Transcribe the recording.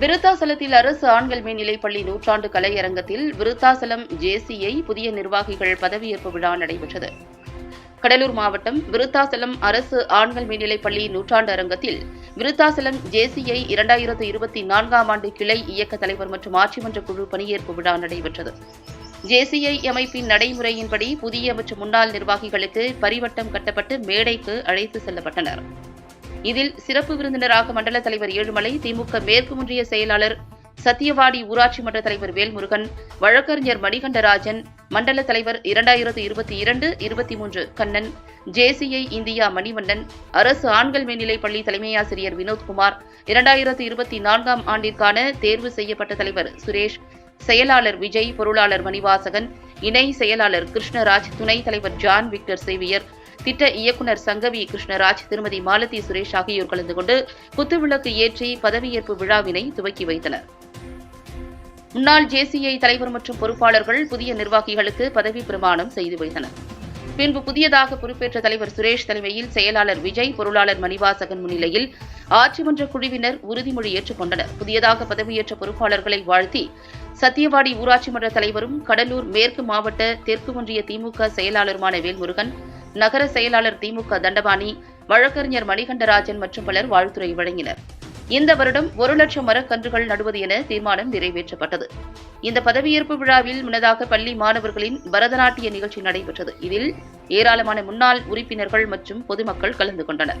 விருத்தாசலத்தில் அரசு ஆண்கள் மேல்நிலைப்பள்ளி நூற்றாண்டு கலையரங்கத்தில் விருத்தாசலம் ஜேசிஐ புதிய நிர்வாகிகள் பதவியேற்பு விழா நடைபெற்றது. கடலூர் மாவட்டம் விருத்தாசலம் அரசு ஆண்கள் மேல்நிலைப்பள்ளி நூற்றாண்டு அரங்கத்தில் விருத்தாசலம் ஜேசிஐ இரண்டாயிரத்து இருபத்தி நான்காம் ஆண்டு கிளை இயக்க தலைவர் மற்றும் ஆட்சிமன்ற குழு பணியேற்பு விழா நடைபெற்றது. ஜேசிஐ அமைப்பின் நடைமுறையின்படி புதிய மற்றும் முன்னாள் நிர்வாகிகளுக்கு பரிவட்டம் கட்டப்பட்டு மேடைக்கு அழைத்து செல்லப்பட்டனர். இதில் சிறப்பு விருந்தினராக மண்டல தலைவர் ஏழுமலை திமுக மேற்கு ஒன்றிய செயலாளர் சத்தியவாடி ஊராட்சி மன்ற தலைவர் வேல்முருகன் வழக்கறிஞர் மணிகண்டராஜன் மண்டல தலைவர் இரண்டாயிரத்து இருபத்தி இரண்டு இருபத்தி மூன்று கண்ணன் ஜேசிஐ இந்தியா மணிவண்ணன் அரசு ஆண்கள் மேல்நிலைப் பள்ளி தலைமையாசிரியர் வினோத்குமார் இரண்டாயிரத்து இருபத்தி நான்காம் ஆண்டிற்கான தேர்வு செய்யப்பட்ட தலைவர் சுரேஷ் செயலாளர் விஜய் பொருளாளர் மணிவாசகன் இணை செயலாளர் கிருஷ்ணராஜ் துணைத் தலைவர் ஜான் விக்டர் சேவியர் திட்ட இயக்குநர் சங்கவி கிருஷ்ணராஜ் திருமதி மாலதி சுரேஷ் ஆகியோர் கலந்து கொண்டு குத்துவிளக்கு ஏற்றி பதவியேற்பு விழாவினை துவக்கி வைத்தனர். முன்னாள் ஜேசிஐ தலைவர் மற்றும் பொறுப்பாளர்கள் புதிய நிர்வாகிகளுக்கு பதவி பிரமாணம் செய்து வைத்தனர். பின்பு புதியதாக பொறுப்பேற்ற தலைவர் சுரேஷ் தலைமையில் செயலாளர் விஜய் பொருளாளர் மணிவாசகன் முன்னிலையில் ஆட்சிமன்ற குழுவினர் உறுதிமொழி ஏற்றுக்கொண்டனர் புதியதாக பதவியேற்ற பொறுப்பாளர்களை வாழ்த்தி சத்தியவாடி ஊராட்சி மன்ற தலைவரும் கடலூர் மேற்கு மாவட்ட தெற்கு ஒன்றிய திமுக செயலாளருமான வேல்முருகன் நகர செயலாளர் திமுக தண்டபாணி வழக்கறிஞர் மணிகண்டராஜன் மற்றும் பலர் வாழ்த்துரை வழங்கினர். இந்த வருடம் ஒரு லட்சம் மரக்கன்றுகள் நடுவது என தீர்மானம் நிறைவேற்றப்பட்டது. இந்த பதவியேற்பு விழாவில் முன்னதாக பள்ளி மாணவர்களின் பரதநாட்டிய நிகழ்ச்சி நடைபெற்றது. இதில் ஏராளமான முன்னாள் உறுப்பினர்கள் மற்றும் பொதுமக்கள் கலந்து கொண்டனர்.